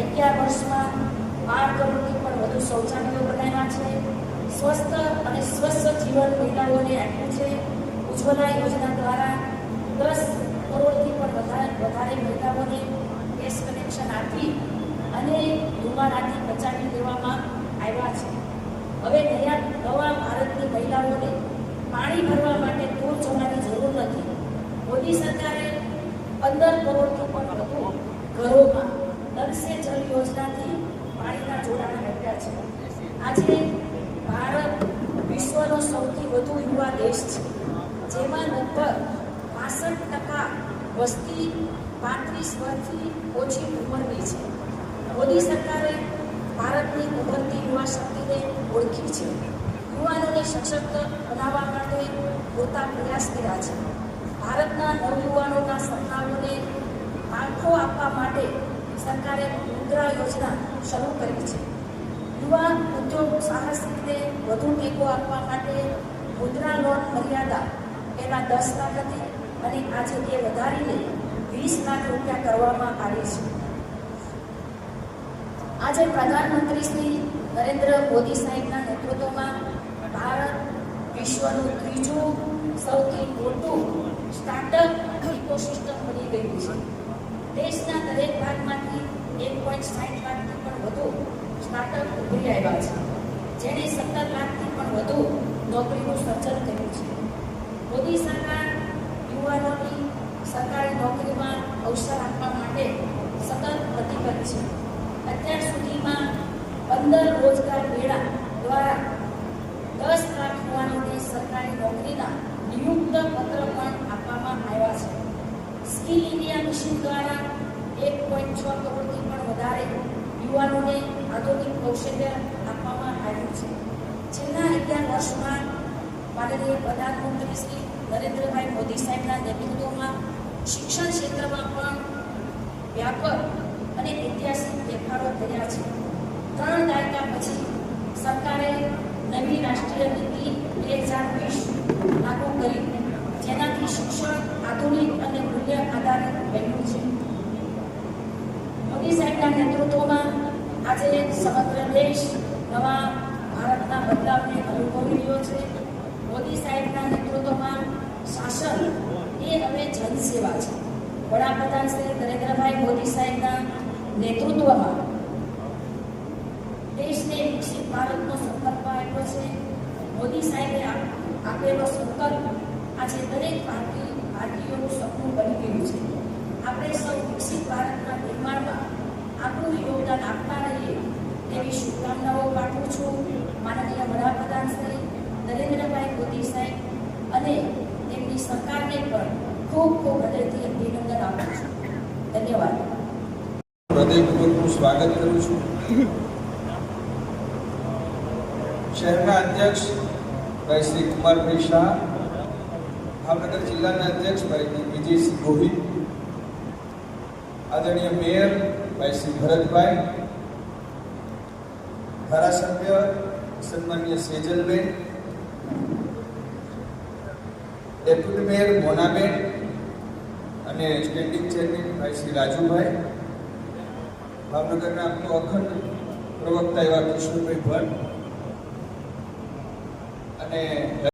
અગિયાર વર્ષમાં બાર કરોડથી પણ વધુ શૌચાલયો બનાવ્યા છે. સ્વસ્થ અને સ્વસ્થ જીવન મહિલાઓને આપ્યું છે. ઉજ્જવલા યોજના દ્વારા દસ કરોડથી પણ વધારે વધારે મહિલાઓને ગેસ કનેક્શન આપી અને ધુમાડાથી બચાવી દેવામાં આવ્યા છે. હવે નયા નવા ભારતની મહિલાઓને પાણી ભરવા માટે દૂર જવાની જરૂર નથી. મોદી સરકારે પંદર કરોડથી પણ વધુ ઘરોમાં નલ જલ યોજનાથી પાણીના જોડાણ આપ્યા છે. આજે ભારત વિશ્વનો સૌથી વધુ યુવા દેશ છે. જેમાં લગભગ પાસઠ ટકા વસ્તી પાંત્રીસ વર્ષથી ઓછી ઉંમરની છે. મોદી સરકારે ભારતની ઉભરતી યુવા શક્તિને ઓળખી છે. યુવાનોને સશક્ત બનાવવા માટે પૂરતા પ્રયાસ કર્યા છે. ભારતના નવયુવાનોના સપનાઓને પાંખો આપવા માટે સરકારે મુદ્રા યોજના શરૂ કરી છે. યુવા ઉદ્યોગ સાહસિકને વધુ ટેકો આપવા માટે મુદ્રા લોન મર્યાદા પહેલાં દસ લાખ હતી અને આજે તે વધારીને વીસ લાખ રૂપિયા કરવામાં આવી છે. આજે પ્રધાનમંત્રી શ્રી નરેન્દ્ર મોદી સાહેબના નેતૃત્વમાં ભારત વિશ્વનું ત્રીજું સૌથી મોટું સ્ટાર્ટઅપ ઇકોસિસ્ટમ બની ગયું છે. દેશના દરેક ભાગમાંથી એક પોઈન્ટ સાઠ લાખથી પણ વધુ સ્ટાર્ટઅપ ઉભરી આવ્યા છે. જેણે સત્તર લાખથી પણ વધુ નોકરીનું સર્જન કર્યું છે. મોદી સરકાર યુવાનોની સરકારી નોકરીમાં અવસર આપવા માટે સતત પ્રતિબદ્ધ છે. અત્યાર સુધીમાં પંદર રોજગાર મેળા દ્વારા દસ લાખ યુવાનોને સરકારી નોકરીના નિયુક્ત પત્ર પણ આપવામાં આવ્યા છે. સ્કિલ ઇન્ડિયા મિશન દ્વારા એક પોઈન્ટ છ કરોડથી પણ વધારે યુવાનોને આધુનિક કૌશલ્ય આપવામાં આવ્યું છે. છેલ્લા અગિયાર વર્ષમાં માનનીય પ્રધાનમંત્રી શ્રી નરેન્દ્રભાઈ મોદી સાહેબના નેતૃત્વમાં શિક્ષણ ક્ષેત્રમાં પણ વ્યાપક અને ઐતિહાસિક ફેરફારો થયા છે. ત્રણ દાયકા પછી સરકારે નવી રાષ્ટ્રીય નીતિ બે હજાર વીસ લાગુ કરી. જેનાથી શિક્ષણ મોદી સાહેબના આજે સમગ્ર દેશ બદલાવને અનુભવી છે. મોદી સાહેબના શાસન એ હવે જનસેવા છે. વડાપ્રધાન શ્રી નરેન્દ્રભાઈ મોદી સાહેબના નેતૃત્વમાં દેશને વિકસિત ભારતનો સંકલ્પ આપ્યો છે. મોદી સાહેબે આપ- આપેલો સંકલ્પ આજે દરેક ભારતીય ભારતીયોનું સપનું બની ગયું છે આપણે સૌ વિકસિત ભારતના નિર્માણમાં આપણું યોગદાન આપતા રહીએ તેવી શુભકામનાઓ પાઠવું છું. માનનીય વડાપ્રધાન શ્રી નરેન્દ્રભાઈ મોદી સાહેબ અને તેમની સરકારને પણ ખૂબ ખૂબ હૃદયથી અભિનંદન આપું છું. ધન્યવાદ. હૃદયપૂર્વકનું સ્વાગત કરું છું. શહેરના અધ્યક્ષ ભાઈ શ્રી કુમારભાઈ શાહ, ભાવનગર જિલ્લાના અધ્યક્ષ ભાઈ વિજયસિંહ ગોહિલ આદરણીય મેયર ભાઈ શ્રી ભરતભાઈ, ધારાસભ્ય સન્માન્ય સેજલબેન, ડેપ્યુટી મેયર મોનાબેન અને સ્ટેન્ડિંગ ચેરમેન ભાઈ શ્રી રાજુભાઈ, ભાવનગરના તો અખંડ પ્રવક્તા એવા કિશોરભાઈ ભટ્ટ અને